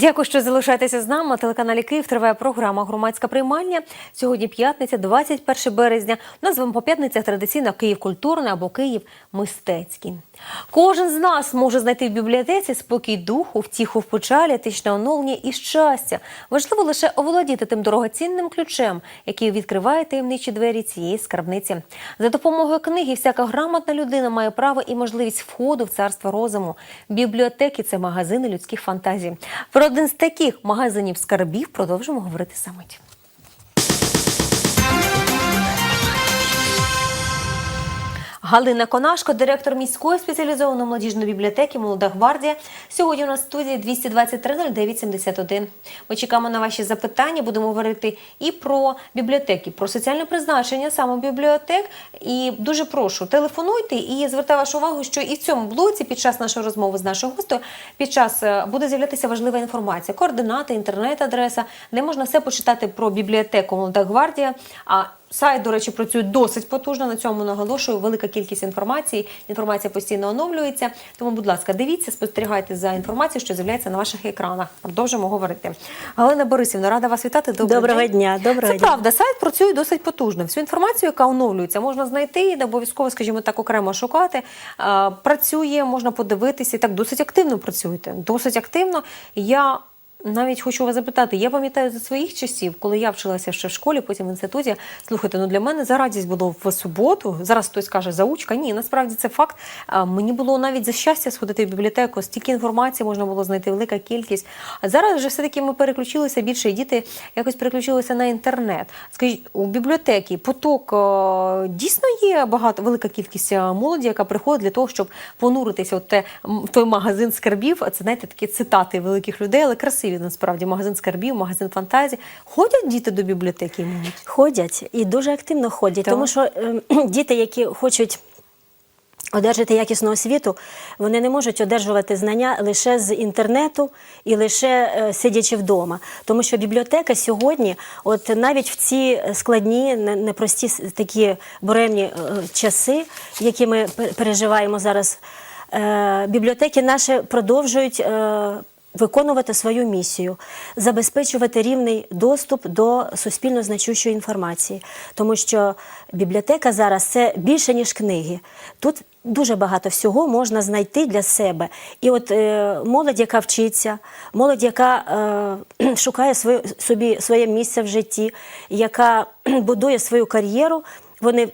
Дякую, що залишаєтеся з нами. На телеканалі Київ триває програма Громадська приймальня. Сьогодні п'ятниця, 21 березня. Вами по п'ятницях традиційно Київ культурний або Київ мистецький. Кожен з нас може знайти в бібліотеці спокій духу, втіху в печалі, етичне оновлення і щастя. Важливо лише оволодіти тим дорогоцінним ключем, який відкриває таємничі двері цієї скарбниці. За допомогою книги всяка грамотна людина має право і можливість входу в царство розуму. Бібліотеки це магазини людських фантазій. Про один з таких магазинів скарбів продовжимо говорити саме. Галина Конашко, директор міської спеціалізованої молодіжної бібліотеки Молода гвардія. Сьогодні у нас в студії 223 09 71. Ми чекаємо на ваші запитання. Будемо говорити і про бібліотеки, про соціальне призначення саме бібліотек. І дуже прошу, телефонуйте і звертаю вашу увагу, що і в цьому блоці під час нашої розмови з нашою гостею під час е, буде з'являтися важлива інформація, координати, інтернет-адреса, де можна все почитати про бібліотеку Молода гвардія. А Сайт, до речі, працює досить потужно. На цьому наголошую. Велика кількість інформації. Інформація постійно оновлюється. Тому, будь ласка, дивіться, спостерігайте за інформацією, що з'являється на ваших екранах. Продовжимо говорити. Галина Борисівна, рада вас вітати. Добрий Доброго день. дня, доброго Це дня. правда. Сайт працює досить потужно. Всю інформацію, яка оновлюється, можна знайти, не обов'язково, скажімо так, окремо шукати. Працює, можна подивитися. І так досить активно працюєте. Досить активно. Я навіть хочу вас запитати, я пам'ятаю за своїх часів, коли я вчилася ще в школі, потім в інституті. Слухайте, ну для мене за радість було в суботу. Зараз хтось каже заучка. Ні, насправді це факт. Мені було навіть за щастя сходити в бібліотеку. Стільки інформації можна було знайти, велика кількість. А зараз вже все-таки ми переключилися більше, і діти якось переключилися на інтернет. Скажіть, у бібліотеки поток е, дійсно є багато, велика кількість е, молоді, яка приходить для того, щоб понуритися в те, той магазин скарбів. Це знаєте такі цитати великих людей, але красиві насправді. Магазин скарбів, магазин фантазій. Ходять діти до бібліотеки. Ходять і дуже активно ходять, Так. тому що е, діти, які хочуть одержати якісну освіту, вони не можуть одержувати знання лише з інтернету і лише е, сидячи вдома. Тому що бібліотека сьогодні, от навіть в ці складні, непрості такі буремні е, часи, які ми пе- переживаємо зараз, е, бібліотеки наші продовжують. Виконувати свою місію, забезпечувати рівний доступ до суспільно значущої інформації, тому що бібліотека зараз це більше ніж книги. Тут дуже багато всього можна знайти для себе. І от е, молодь, яка вчиться, молодь, яка е, шукає своє, собі своє місце в житті, яка будує свою кар'єру, вони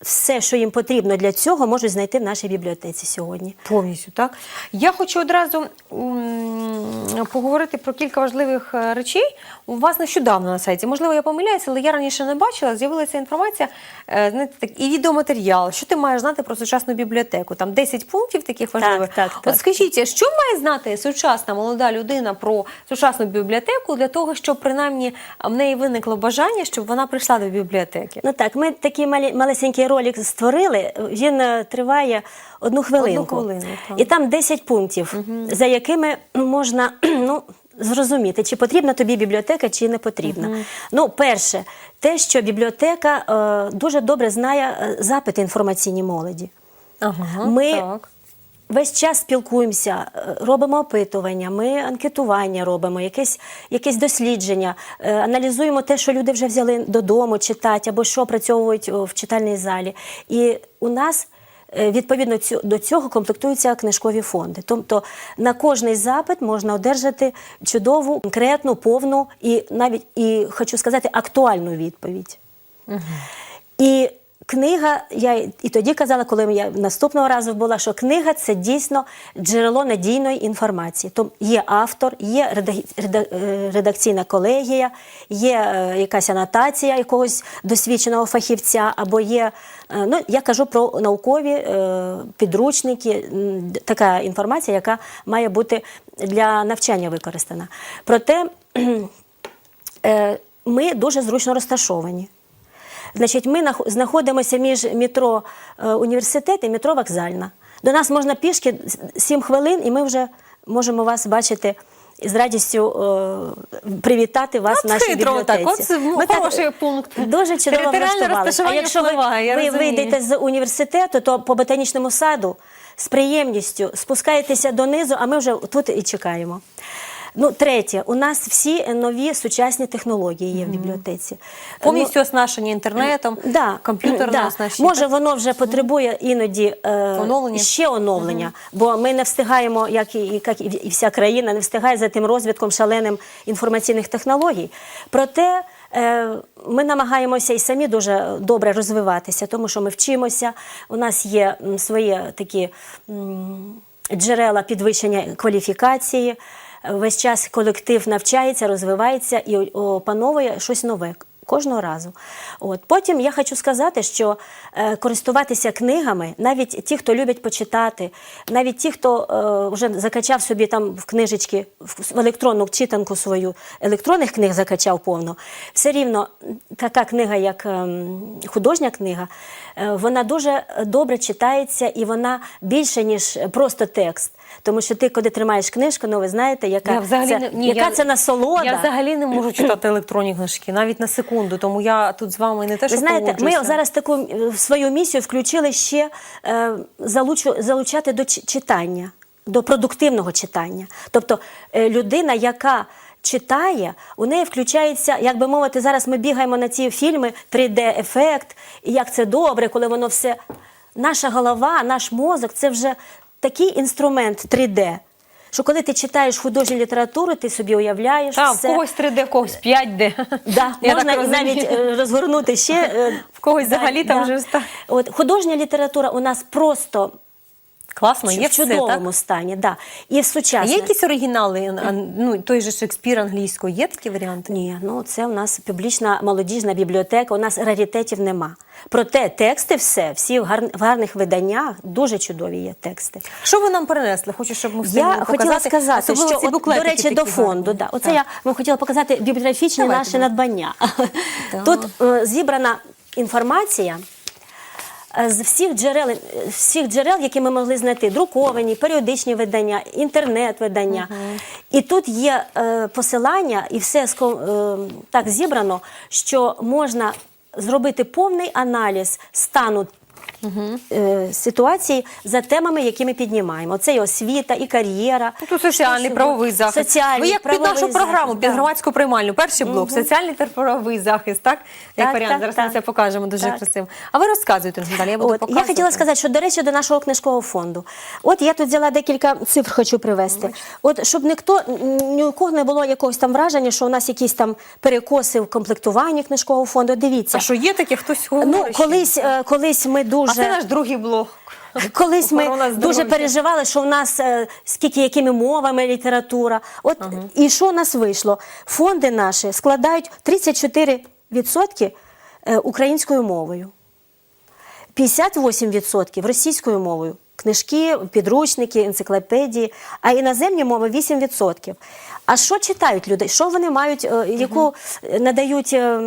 все, що їм потрібно для цього, можуть знайти в нашій бібліотеці сьогодні. Повністю так. Я хочу одразу м, поговорити про кілька важливих е, речей. У вас нещодавно на сайті. Можливо, я помиляюся, але я раніше не бачила. З'явилася інформація, е, знаєте, так, і відеоматеріал. Що ти маєш знати про сучасну бібліотеку? Там 10 пунктів таких важливих. так, От так. скажіть, що має знати сучасна молода людина про сучасну бібліотеку для того, щоб принаймні в неї виникло бажання, щоб вона прийшла до бібліотеки? Ну так, ми такий малі, малесенький ролик створили. Він е, триває одну хвилинку. хвилину. І там 10 пунктів, за якими можна ну, зрозуміти, чи потрібна тобі бібліотека, чи не потрібна. Ну, перше, те, що бібліотека е, дуже добре знає е, запити інформаційні молоді. Ага, Ми так. Весь час спілкуємося, е, робимо опитування, ми анкетування робимо, якесь, якесь дослідження, е, аналізуємо те, що люди вже взяли додому читати або що опрацьовують о, в читальній залі. І у нас е, відповідно до цього комплектуються книжкові фонди. Тобто на кожний запит можна одержати чудову, конкретну, повну і навіть і хочу сказати актуальну відповідь. І книга, я і тоді казала, коли я наступного разу була, що книга це дійсно джерело надійної інформації. Тобто є автор, є е, редакційна колегія, є е, якась анотація якогось досвідченого фахівця, або є. е, Ну, я кажу про наукові підручники, така інформація, яка має бути для навчання використана. Проте ми дуже зручно розташовані. Значить, ми знаходимося між метро е, університет і метро вокзальна. До нас можна пішки 7 хвилин, і ми вже можемо вас бачити. І з радістю е, привітати вас От в нашій хитро бібліотеці. так, от Ми так пункт. Дуже чудово влаштувалися. А якщо ви, впливає, я ви вийдете з університету, то по ботанічному саду з приємністю спускаєтеся донизу, а ми вже тут і чекаємо. Ну, третє, у нас всі нові сучасні технології є в бібліотеці. Повністю оснащені інтернетом, Ну, Да, комп'ютерне да. оснащення. Може, воно вже потребує іноді е, Оновлення? ще оновлення, бо ми не встигаємо, як і, і, як і вся країна, не встигає за тим розвитком шаленим інформаційних технологій. Проте е, ми намагаємося і самі дуже добре розвиватися, тому що ми вчимося. У нас є свої такі джерела підвищення кваліфікації. Весь час колектив навчається, розвивається і опановує щось нове. Кожного разу. От. Потім я хочу сказати, що е, користуватися книгами, навіть ті, хто любить почитати, навіть ті, хто е, вже закачав собі там в книжечки, в електронну читанку свою, електронних книг закачав повно, все рівно така книга, як ем, художня книга, е, вона дуже добре читається і вона більше, ніж просто текст. Тому що ти, коли тримаєш книжку, ну ви знаєте, яка, Я взагалі це, не- ні, яка я- це насолода. Я взагалі не можу читати електронні книжки, навіть на секунду. Тому я тут з вами не те, що Ви знаєте, ми зараз таку е, в свою місію включили ще е, залучу, залучати до читання, до продуктивного читання. Тобто е, людина, яка читає, у неї включається, як би мовити, зараз ми бігаємо на ці фільми 3D-ефект, і як це добре, коли воно все. Наша голова, наш мозок це вже такий інструмент 3D. Що коли ти читаєш художню літературу, ти собі уявляєш Та, в когось 3D, в когось 5D. Да, Я можна так навіть е, розгорнути ще. е, В когось взагалі там вже От, художня література у нас просто Класно, є в все, чудовому так? стані. Да. І в А є якісь оригінали, ну, той же Шекспір англійською, є такі варіанти? Ні, ну це у нас публічна молодіжна бібліотека, у нас раритетів нема. Проте тексти все, всі в, гар... в гарних виданнях, дуже чудові є тексти. Що ви нам принесли? Хочу, щоб ми встигли Я хотіла сказати, Особливо що от, до речі, до фонду. Да. Оце Так. я вам хотіла показати бібліографічні Давайте, наші будь надбання. Тут е, зібрана інформація. Е, З всіх джерел, е, всіх джерел, які ми могли знайти, друковані, періодичні видання, інтернет-видання. І тут є е, посилання, і все е, так зібрано, що можна зробити повний аналіз стану е, ситуації за темами, які ми піднімаємо. Це і освіта, і кар'єра. Тут соціальний правовий захист. Соціальний, Ви як під нашу програму, під да. громадську приймальню. Перший блок соціальний та правовий захист, так? Як варіант. так, Зараз так. ми це покажемо дуже Так. красиво. А ви розказуєте далі. Я буду От, я хотіла сказати, що до речі, до нашого книжкового фонду. От я тут взяла декілька цифр, хочу привести. От щоб ніхто ні у кого не було якогось там враження, що у нас якісь там перекоси в комплектуванні книжкового фонду. Дивіться. А що є таке, хтось говорить? Ну, колись, е, колись ми дуже А це наш другий блог. Колись ми дуже переживали, що в нас е, скільки якими мовами література. От і що у нас вийшло? Фонди наші складають 34% е, українською мовою, 58% російською мовою. Книжки, підручники, енциклопедії, а іноземні мови 8%. А що читають люди? Що вони мають, е, яку надають, е,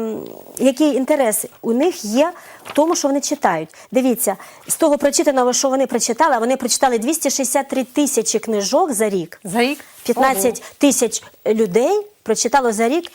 який інтерес у них є в тому, що вони читають? Дивіться, з того прочитаного, що вони прочитали, вони прочитали 263 тисячі книжок за рік. За рік? 15 тисяч людей прочитало за рік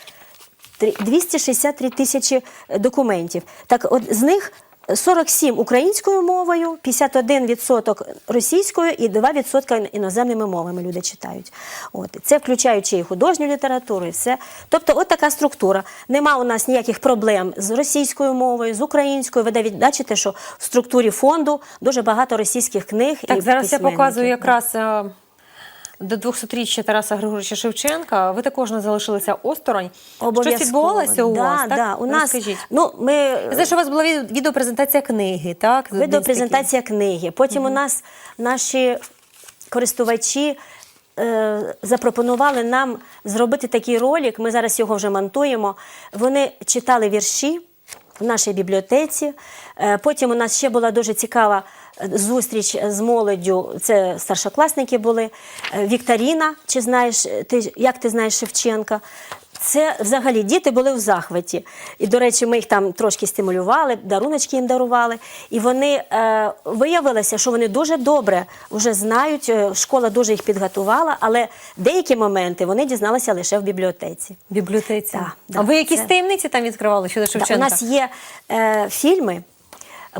три- 263 тисячі документів. Так, от з них 47 українською мовою, 51% російською і 2% іноземними мовами люди читають. От це включаючи і художню літературу, і все. Тобто, от така структура. Нема у нас ніяких проблем з російською мовою, з українською. Ви навіть бачите, що в структурі фонду дуже багато російських книг. Так, і зараз я показую якраз е, до 200-річчя Тараса Григоровича Шевченка. Ви також не залишилися осторонь. Обов'язково. Щось відбувалося у да, вас, так? Да, у нас, Розкажіть. ну, ми, що у вас була від- відеопрезентація книги, так? Відеопрезентація книги. Потім у нас наші користувачі е, запропонували нам зробити такий ролик. Ми зараз його вже монтуємо. Вони читали вірші в нашій бібліотеці. Е, потім у нас ще була дуже цікава е, зустріч з молоддю. Це старшокласники були. Е, Вікторіна, чи знаєш ти як ти знаєш Шевченка? Це взагалі діти були в захваті. І, до речі, ми їх там трошки стимулювали, даруночки їм дарували. І вони е, виявилося, що вони дуже добре вже знають. е, Школа дуже їх підготувала, але деякі моменти вони дізналися лише в бібліотеці. Бібліотеці. Да, да, а ви якісь це- таємниці там відкривали щодо Да, Шевченка? у нас є е, фільми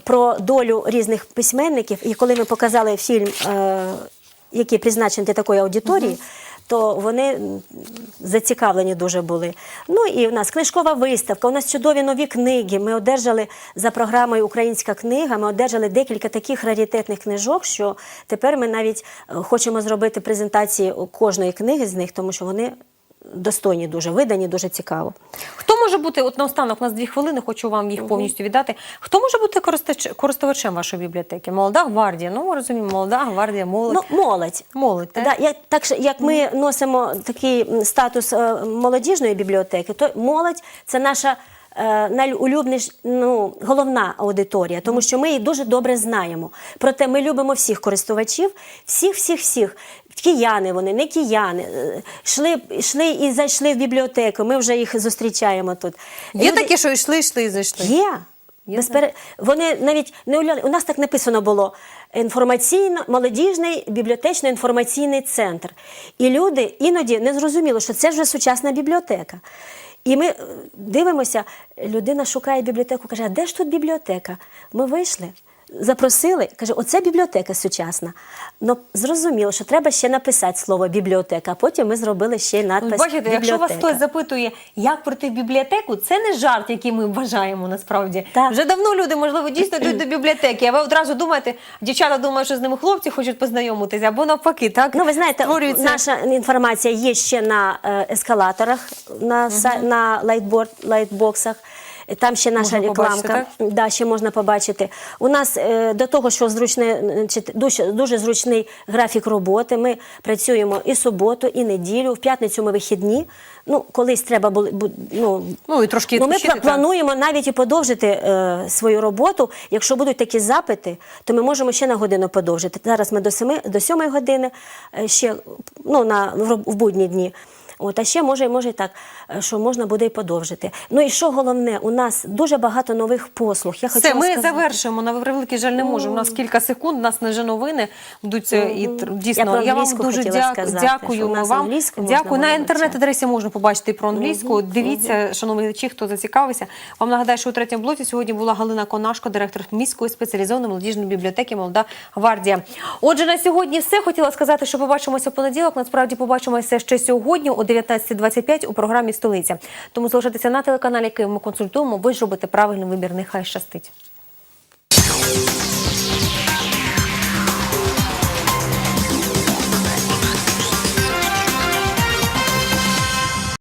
про долю різних письменників, і коли ми показали фільм, е, який призначений для такої аудиторії, то вони зацікавлені дуже були. Ну і в нас книжкова виставка, у нас чудові нові книги. Ми одержали за програмою Українська книга. Ми одержали декілька таких раритетних книжок, що тепер ми навіть е, хочемо зробити презентації кожної книги з них, тому що вони достойні, дуже видані, дуже цікаво. Хто може бути, от наостанок, у нас дві хвилини, хочу вам їх повністю віддати. Хто може бути користувачем вашої бібліотеки? Молода гвардія. Ну, ми розуміємо, молода гвардія, молодь. Ну, молодь. молодь, так? Да, як, так як ми носимо такий статус е, молодіжної бібліотеки, то молодь це наша е, найулюбленіш, ну, головна аудиторія, тому що ми її дуже добре знаємо. Проте ми любимо всіх користувачів, всіх, всіх, всіх. Кияни вони, не кияни. Е, Йшли, йшли і зайшли в бібліотеку. Ми вже їх зустрічаємо тут. Є Люди- такі, що йшли, йшли і зайшли. Є. Є, Безпере... Вони навіть не уявляли. У нас так написано було інформаційно, молодіжний бібліотечно-інформаційний центр. І люди іноді не зрозуміли, що це вже сучасна бібліотека. І ми е, дивимося, людина шукає бібліотеку, каже, а де ж тут бібліотека? Ми вийшли. Запросили, каже, оце бібліотека сучасна. Ну зрозуміло, що треба ще написати слово бібліотека, а потім ми зробили ще й надпис. Бачите, якщо вас хтось запитує, як пройти в бібліотеку, це не жарт, який ми вважаємо насправді. Так. Вже давно люди, можливо, дійсно йдуть до бібліотеки, а ви одразу думаєте, дівчата думають, що з ними хлопці хочуть познайомитися, або навпаки, так? Ну, ви знаєте, Створюється- наша інформація є ще на е, ескалаторах, на, са- на лайтборд, лайтбоксах. Там ще наша Можна побачити, рекламка. Да, ще можна побачити. У нас е, до того, що зручне, дуже, дуже зручний графік роботи. Ми працюємо і суботу, і неділю. В п'ятницю ми вихідні. Ну, колись треба було ну, Ну, і трошки Ну, ми плануємо навіть і подовжити е, свою роботу. Якщо будуть такі запити, то ми можемо ще на годину подовжити. Зараз ми до 7, до 7 години, е, ще ну, на, в, в будні дні. От, а ще може, може і так, е, що можна буде і подовжити. Ну і що головне, у нас дуже багато нових послуг. Я хочу Все, ми сказати. завершуємо. На превеликий жаль не можемо. У нас кілька секунд, у нас не вже новини будуть е, і Я дійсно. про Я, вам дуже дяк- сказати, дякую вам. можна Дякую. На інтернет-адресі можна побачити про англійську. Дивіться, шановні глядачі, хто зацікавився. Вам нагадаю, що у третьому блоці сьогодні була Галина Конашко, директор міської спеціалізованої молодіжної бібліотеки Молода гвардія. Отже, на сьогодні все. Хотіла сказати, що побачимося в понеділок. Насправді побачимося ще сьогодні о 19.25 у програмі Столиця. Тому залишайтеся на телеканалі, який ми консультуємо. Ви ж робите правильний вибір. Нехай щастить.